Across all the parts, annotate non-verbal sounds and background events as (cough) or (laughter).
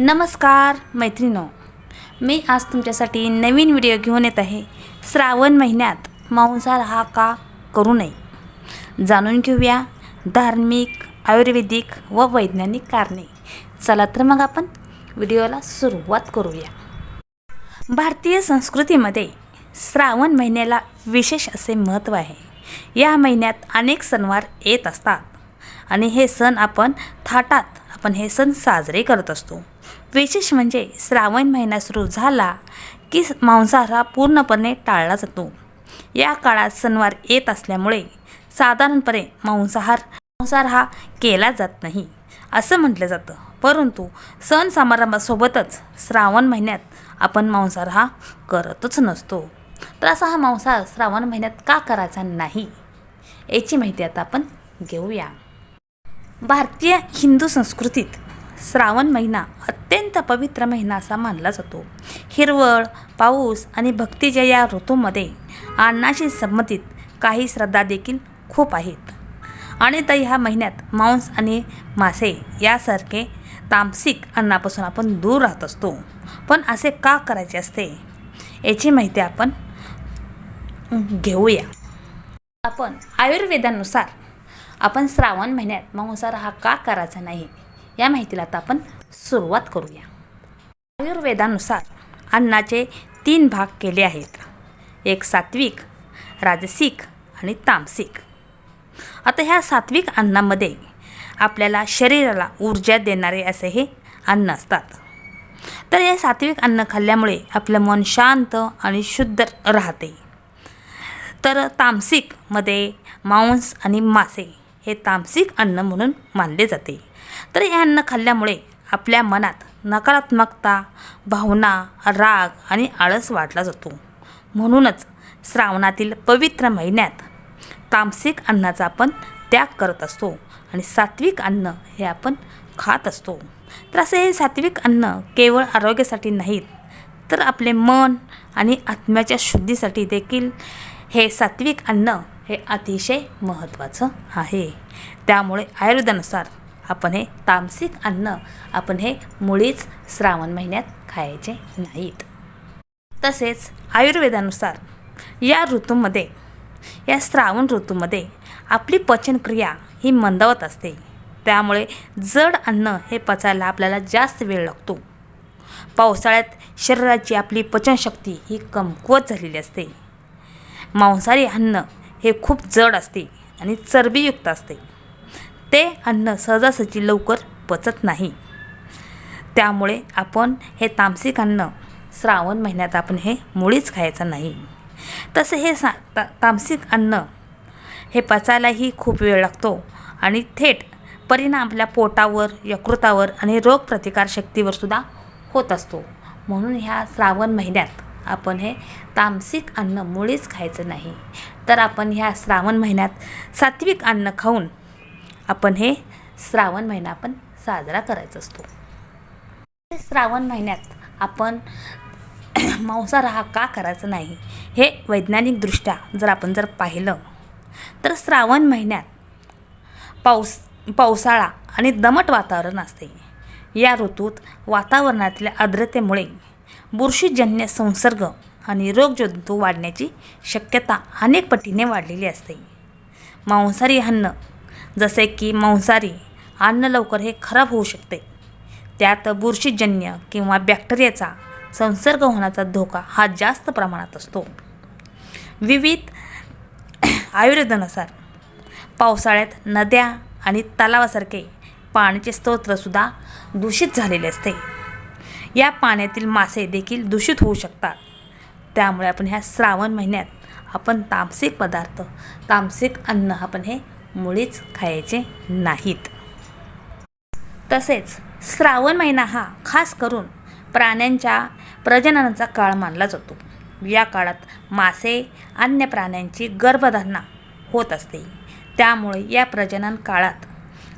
नमस्कार मैत्रिणो मी आज तुमच्यासाठी नवीन व्हिडिओ घेऊन येत आहे. श्रावण महिन्यात मांसाहार हा का करू नये? जाणून घेऊया धार्मिक आयुर्वेदिक व वैज्ञानिक कारणे. चला तर मग आपण व्हिडिओला सुरुवात करूया. भारतीय संस्कृतीमध्ये श्रावण महिन्याला विशेष असे महत्त्व आहे. या महिन्यात अनेक सणवार येत असतात. आणि हे सण आपण थाटात आपण हे सण साजरे करत असतो. विशेष म्हणजे श्रावण महिना सुरू झाला की मांसाहार हा पूर्णपणे टाळला जातो. या काळात सणवार येत असल्यामुळे साधारणपणे मांसाहार मांसाहार हा केला जात नाही असं म्हटलं जातं. परंतु सण समारंभासोबतच श्रावण महिन्यात आपण मांसाहार हा करतच नसतो. तर असा हा मांसाहार श्रावण महिन्यात का करायचा नाही याची माहिती आता आपण घेऊया. भारतीय हिंदू संस्कृतीत श्रावण महिना अत्यंत पवित्र महिना असा मानला जातो. हिरवळ पाऊस आणि भक्तीच्या या ऋतूमध्ये अन्नाशी संबंधित काही श्रद्धा देखील खूप आहेत. आणि तर ह्या महिन्यात मांस आणि मासे यासारखे तामसिक अन्नापासून आपण दूर राहत असतो. पण असे का करायचे असते? याची माहिती आपण घेऊया. आपण आयुर्वेदानुसार आपण श्रावण महिन्यात मांसाहार हा का करायचा नाही या माहितीला आता आपण सुरुवात करूया. आयुर्वेदानुसार अन्नाचे तीन भाग केले आहेत. एक सात्विक राजसिक आणि तामसिक. आता ह्या सात्विक अन्नामध्ये आपल्याला शरीराला ऊर्जा देणारे असे हे अन्न असतात. तर हे सात्विक अन्न खाल्ल्यामुळे आपलं मन शांत आणि शुद्ध राहते. तर तामसिकमध्ये मांस आणि मासे हे तामसिक अन्न म्हणून मानले जाते. तर हे अन्न खाल्ल्यामुळे आपल्या मनात नकारात्मकता भावना राग आणि आळस वाढला जातो. म्हणूनच श्रावणातील पवित्र महिन्यात तामसिक अन्नाचा आपण त्याग करत असतो आणि सात्विक अन्न हे आपण खात असतो. तर असे हे सात्विक अन्न केवळ आरोग्यासाठी नाहीत तर आपले मन आणि आत्म्याच्या शुद्धीसाठी देखील हे सात्विक अन्न हे अतिशय महत्त्वाचं आहे. त्यामुळे आयुर्वेदानुसार आपण हे तामसिक अन्न आपण हे मुळीच श्रावण महिन्यात खायचे नाहीत. तसेच आयुर्वेदानुसार या ऋतूमध्ये या श्रावण ऋतूमध्ये आपली पचनक्रिया ही मंदावत असते. त्यामुळे जड अन्न हे पचायला आपल्याला जास्त वेळ लागतो. पावसाळ्यात शरीराची आपली पचनशक्ती ही कमकुवत झालेली असते. मांसाहारी अन्न हे खूप जड असते आणि चरबीयुक्त असते. ते अन्न सहजासहजी लवकर पचत नाही. त्यामुळे आपण हे तामसिक अन्न श्रावण महिन्यात आपण हे मुळीच खायचं नाही. तसे हे सा ता तामसिक अन्न हे पचायलाही खूप वेळ लागतो आणि थेट परिणाम आपल्या पोटावर यकृतावर आणि रोगप्रतिकारशक्तीवर सुद्धा होत असतो. म्हणून ह्या श्रावण महिन्यात आपण हे तामसिक अन्न मुळीच खायचं नाही. तर आपण ह्या श्रावण महिन्यात सात्विक अन्न खाऊन आपण हे श्रावण महिना आपण साजरा करायचा असतो. श्रावण महिन्यात आपण (clears throat) मांसाहार हा का करायचा नाही हे वैज्ञानिकदृष्ट्या जर आपण जर पाहिलं तर श्रावण महिन्यात पाऊस पावसाळा आणि दमट वातावरण असते. या ऋतूत वातावरणातल्या आर्द्रतेमुळे बुरशीजन्य संसर्ग आणि रोगजंतू वाढण्याची शक्यता अनेक पटीने वाढलेली असते. मांसाहारी अन्न जसे की मांसाहारी अन्न लवकर हे खराब होऊ शकते. त्यात बुरशीजन्य किंवा बॅक्टेरियाचा संसर्ग होण्याचा धोका हा जास्त प्रमाणात असतो. विविध आयुर्वेदानुसार पावसाळ्यात नद्या आणि तलावासारखे पाण्याचे स्तोत्रसुद्धा दूषित झालेले असते. या पाण्यातील मासे देखील दूषित होऊ शकतात. त्यामुळे आपण ह्या श्रावण महिन्यात आपण तामसिक पदार्थ तामसिक अन्न आपण हे मुळीच खायचे नाहीत. तसेच श्रावण महिना हा खास करून प्राण्यांच्या प्रजननाचा काळ मानला जातो. या काळात मासे अन्य प्राण्यांची गर्भधारणा होत असते. त्यामुळे या प्रजनन काळात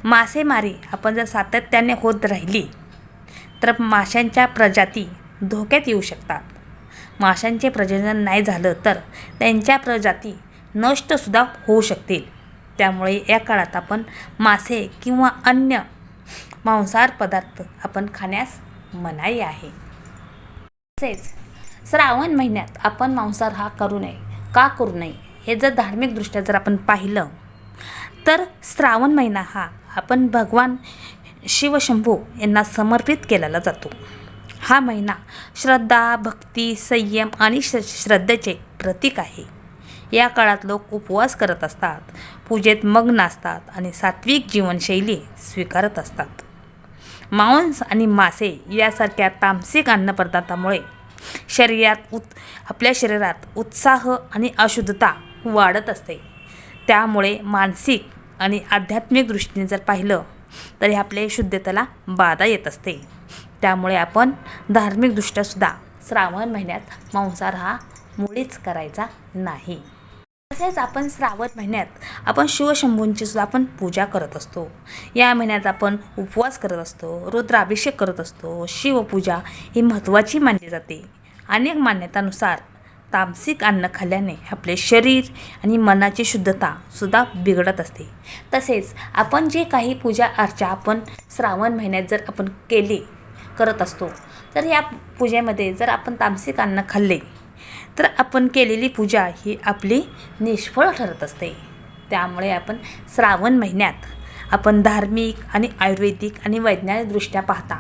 मासेमारी आपण जर सातत्याने होत राहिली तर माशांच्या प्रजाती धोक्यात येऊ शकतात. माशांचे प्रजनन नाही झालं तर त्यांच्या प्रजाती नष्टसुद्धा होऊ शकतील. त्यामुळे या काळात आपण मासे किंवा अन्य मांसाहार पदार्थ आपण खाण्यास मनाई आहे. तसेच श्रावण महिन्यात आपण मांसाहार हा करू नये का करू नये हे जर धार्मिकदृष्ट्या जर आपण पाहिलं तर श्रावण महिना हा आपण भगवान शिवशंभू यांना समर्पित केलेला जातो. हा महिना श्रद्धा भक्ती संयम आणि श श्रद्धेचे प्रतीक आहे. या काळात लोक उपवास करत असतात पूजेत मग्न असतात आणि सात्विक जीवनशैली स्वीकारत असतात. मांस आणि मासे यासारख्या तामसिक अन्नपदार्थामुळे शरीरात उत आपल्या शरीरात उत्साह आणि अशुद्धता वाढत असते. त्यामुळे मानसिक आणि आध्यात्मिक दृष्टीने जर पाहिलं तर हे आपल्या शुद्धतेला बाधा येत असते. त्यामुळे आपण धार्मिकदृष्ट्यासुद्धा श्रावण महिन्यात मांसाहार हा मुळीच करायचा नाही. तसेच आपण श्रावण महिन्यात आपण शिवशंभूंची सुद्धा आपण पूजा करत असतो. या महिन्यात आपण उपवास करत असतो रुद्राभिषेक करत असतो शिवपूजा ही महत्त्वाची मानली जाते. अनेक मान्यतानुसार तामसिक अन्न खाल्ल्याने आपले शरीर आणि मनाची शुद्धता सुद्धा बिघडत असते. तसेच आपण जे काही पूजा अर्चा आपण श्रावण महिन्यात जर आपण केली करत असतो तर या पूजेमध्ये जर आपण तामसिक अन्न खाल्ले तर आपण केलेली पूजा ही आपली निष्फळ ठरत असते. त्यामुळे आपण श्रावण महिन्यात आपण धार्मिक आणि आयुर्वेदिक आणि वैज्ञानिकदृष्ट्या पाहता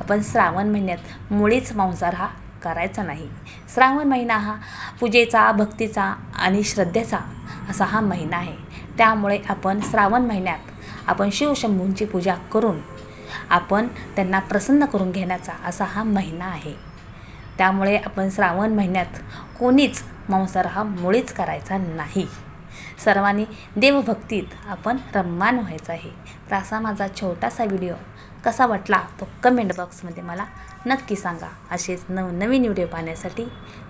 आपण श्रावण महिन्यात मुळीच मांसाहार हा करायचा नाही. श्रावण महिना हा पूजेचा भक्तीचा आणि श्रद्धेचा असा हा महिना आहे. त्यामुळे आपण श्रावण महिन्यात आपण शिवशंभूंची पूजा करून आपण त्यांना प्रसन्न करून घेण्याचा असा हा महिना आहे. त्यामुळे आपण श्रावण महिन्यात कोणीच मांसाहार हा मुळीच करायचा नाही. सर्वांनी देवभक्तीत आपण रम्मान व्हायचं आहे. तर असा माझा छोटासा व्हिडिओ कसा वाटला तो कमेंट बॉक्समध्ये मला नक्की सांगा. असेच नवनवीन व्हिडिओ पाहण्यासाठी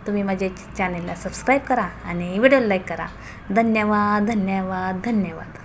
तुम्ही माझ्या चॅनेलला सबस्क्राईब करा आणि व्हिडिओ लाईक करा. धन्यवाद धन्यवाद धन्यवाद.